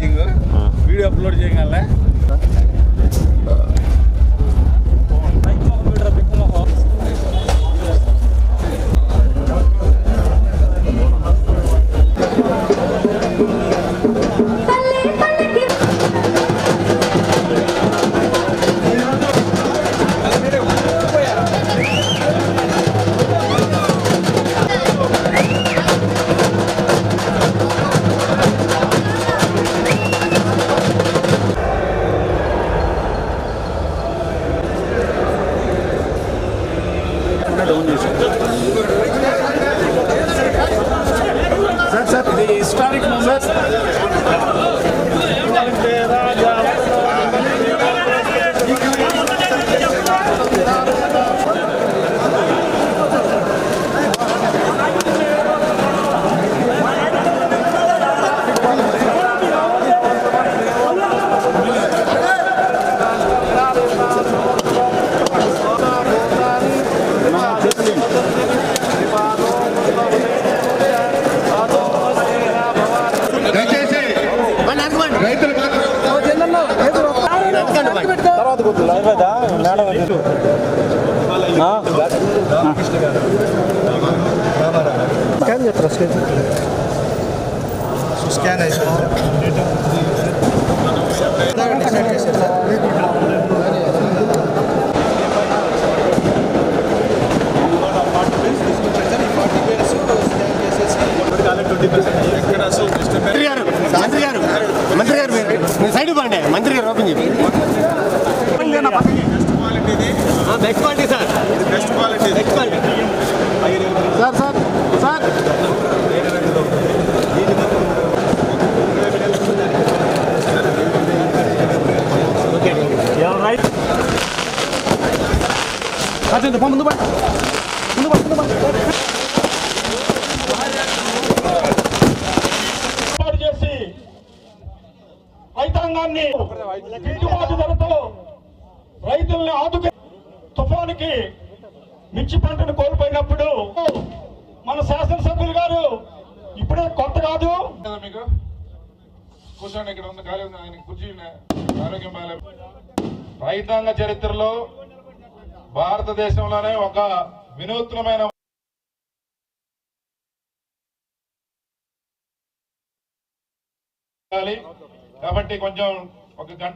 Charging video upload చేయగలరా sir sir ఇది historic moment scan చేస్తారా స్కాన్ మంత్రి గారు మంత్రి గారు మంత్రి గారు మీరు సైడ్ పండి మంత్రి best quality sir. Best quality best quality sir sir sir. ముందు పడి. ముందు పడి ముందు పడి. చేసి రైతాంగాన్ని గిట్టుబాటు ధరతో రైతుల్ని ఆదుకు తుఫానికి మిర్చి పంటను కోల్పోయినప్పుడు మన శాసనసభ్యులు గారు ఇప్పుడే కొత్త కాదు. మీకు కూర్చోండి ఇక్కడ ఉంది ఖాళీ ఉంది ఆయన కుర్చీ ఆరోగ్యం బాగాలేదు రైతాంగ చరిత్రలో భారతదేశంలోనే ఒక వినూత్నమైన కాబట్టి కొంచెం ఒక గంట